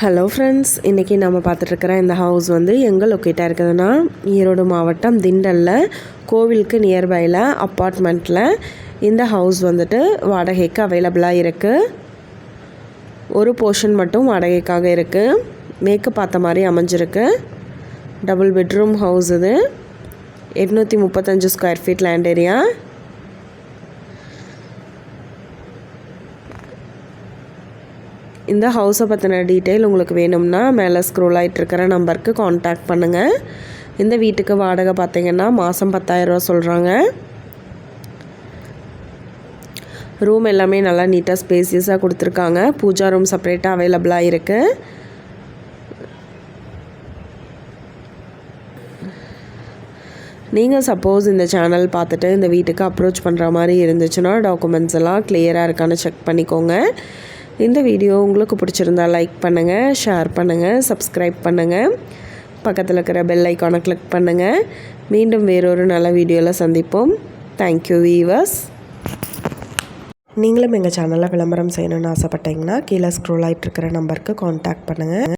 Hello friends இன்றைக்கி நம்ம பார்த்துட்ருக்கிற இந்த ஹவுஸ் வந்து எங்கே லொக்கேட்டாக இருக்குதுன்னா ஈரோடு மாவட்டம் திண்டலில் கோவிலுக்கு நியர்பையில் அப்பார்ட்மெண்ட்டில் இந்த ஹவுஸ் வந்துட்டு வாடகைக்கு அவைலபிளாக இருக்குது ஒரு போர்ஷன் மட்டும் வாடகைக்காக இருக்குது மேற்கு பார்த்த மாதிரி அமைஞ்சிருக்கு. டபுள் பெட்ரூம் ஹவுஸ் இது. எட்நூற்றி முப்பத்தஞ்சு ஸ்கொயர் ஃபீட் லேண்ட் ஏரியா இந்த ஹவுஸை பற்றின டீட்டெயில் உங்களுக்கு வேணும்னா மேலே ஸ்க்ரோல் ஆகிட்டுருக்கிற நம்பருக்கு காண்டாக்ட் பண்ணுங்கள் இந்த வீட்டுக்கு வாடகை பார்த்தீங்கன்னா மாதம் பத்தாயிரரூவா சொல்கிறாங்க ரூம் எல்லாமே நல்லா நீட்டாக ஸ்பேசியஸாக கொடுத்துருக்காங்க. பூஜா ரூம் செப்பரேட்டாக அவைலபிளாக இருக்குது நீங்கள் சப்போஸ் இந்த சேனல் பார்த்துட்டு இந்த வீட்டுக்கு அப்ரோச் பண்ணுற மாதிரி இருந்துச்சுன்னா டாக்குமெண்ட்ஸ் எல்லாம் கிளியராக இருக்கான்னு செக் பண்ணிக்கோங்க. இந்த வீடியோ உங்களுக்கு பிடிச்சிருந்தா லைக் பண்ணுங்கள் ஷேர் பண்ணுங்கள் சப்ஸ்கிரைப் பண்ணுங்கள் பக்கத்தில் இருக்கிற பெல் ஐக்கானை கிளிக் பண்ணுங்கள் மீண்டும் வேறொரு நல்ல வீடியோவில் சந்திப்போம். தேங்க்யூ வீவர்ஸ் நீங்களும் எங்கள் சேனலில் விளம்பரம் செய்யணும்னு ஆசைப்பட்டீங்கன்னா கீழே ஸ்க்ரோல் ஆகிட்டு இருக்கிற நம்பருக்கு காண்டாக்ட் பண்ணுங்கள்